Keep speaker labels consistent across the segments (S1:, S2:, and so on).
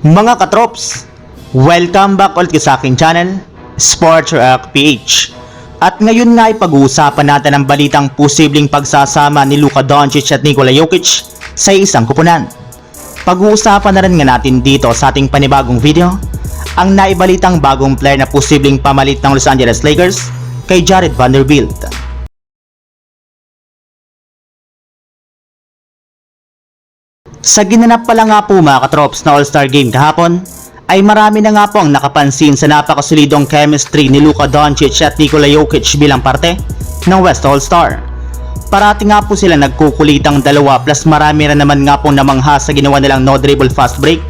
S1: Mga katrops, welcome back ulit sa aking channel, Sports React PH. At ngayon nga ay pag-uusapan natin ang balitang posibleng pagsasama ni Luka Doncic at Nikola Jokic sa isang kupunan. Pag-uusapan na rin nga natin dito sa ating panibagong video, ang naibalitang bagong player na posibleng pamalit ng Los Angeles Lakers kay Jared Vanderbilt. Sa ginanap pala nga po mga katrops na All-Star Game kahapon, ay marami na nga po ang nakapansin sa napakasolidong chemistry ni Luka Doncic at Nikola Jokic bilang parte ng West All-Star. Parati nga po sila nagkukulitang dalawa plus marami rin naman nga po namangha sa ginawa nilang no dribble fast break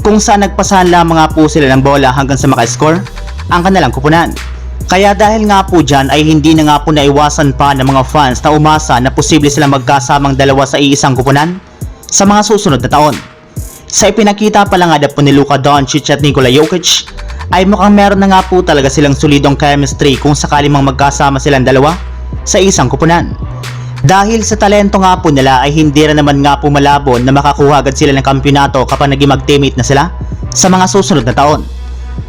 S1: kung saan nagpasahan lamang nga po sila ng bola hanggang sa makascore ang kanilang kupunan. Kaya dahil nga po dyan ay hindi na nga po naiwasan pa ng mga fans na umasa na posible silang magkasamang dalawa sa iisang kupunan sa mga susunod na taon. Sa ipinakita pa lang nga po ni Luka Doncic at Nikola Jokic ay mukhang meron na nga po talaga silang solidong chemistry kung sakali mang magkasama silang dalawa sa isang kupunan. Dahil sa talento nga po nila ay hindi rin naman nga po malabo na makakuha agad sila ng kampyonato kapag naging mag-teammate na sila sa mga susunod na taon.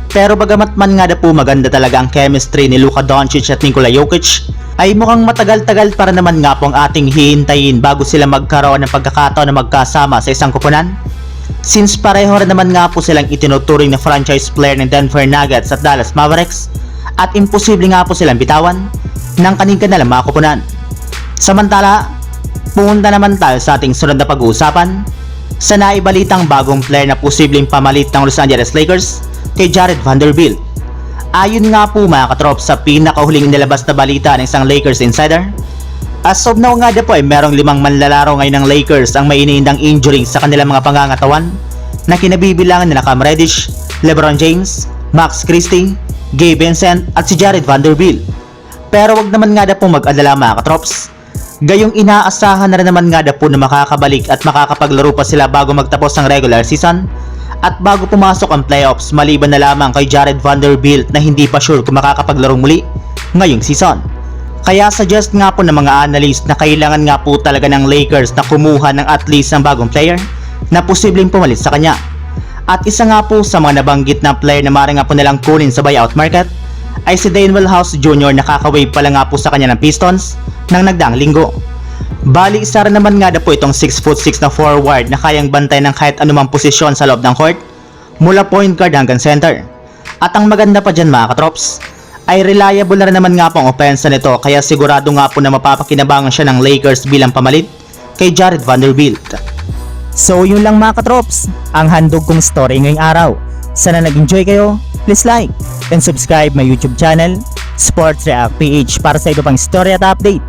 S1: Pero bagamat man nga na po maganda talaga ang chemistry ni Luka Doncic at Nikola Jokic, ay mukhang matagal-tagal para naman nga po ang ating hihintayin bago sila magkaroon ng pagkakataon na magkasama sa isang kupunan. Since pareho rin naman nga po silang itinuturing na franchise player ng Denver Nuggets at Dallas Mavericks at imposible nga po silang bitawan ng kanilang mga kupunan. Samantala, pumunta naman tayo sa ating sunod na pag-uusapan sa naibalitang bagong player na posibleng pamalit ng Los Angeles Lakers kay Jared Vanderbilt. Ayon nga po mga katrop sa pinakahuling nilabas na balita ng isang Lakers insider, As of now nga po ay merong limang manlalaro ngayon ng Lakers ang may iniindang injury sa kanilang mga pangangatawan na kinabibilangan nila Cam Reddish, LeBron James, Max Christie, Gabe Vincent at si Jared Vanderbilt. Pero wag naman nga po mag-alala mga katrops. Gayong inaasahan na rin naman nga po na makakabalik at makakapaglaro pa sila bago magtapos ang regular season at bago pumasok ang playoffs maliban na lamang kay Jared Vanderbilt na hindi pa sure kung makakapaglarong muli ngayong season. Kaya suggest nga po ng mga analyst na kailangan nga po talaga ng Lakers na kumuha ng at least ng bagong player na posibleng pumalit sa kanya. At isa nga po sa mga nabanggit na player na maaaring nga po nilang kunin sa buyout market ay si Dainwell House Jr. na kakawave pala nga po sa kanya ng Pistons ng nagdaang linggo. Bali isa rin naman nga na po itong 6'6 na forward na kayang bantay ng kahit anumang posisyon sa loob ng court mula point guard hanggang center. At ang maganda pa dyan mga katrops ay reliable na rin naman nga po ang opensa nito kaya sigurado nga po na mapapakinabangan siya ng Lakers bilang pamalit kay Jared Vanderbilt.
S2: So yun lang mga katrops, ang handog kong story ngayong araw. Sana nag-enjoy kayo, please like and subscribe my YouTube channel, Sports React PH para sa iba pang story at update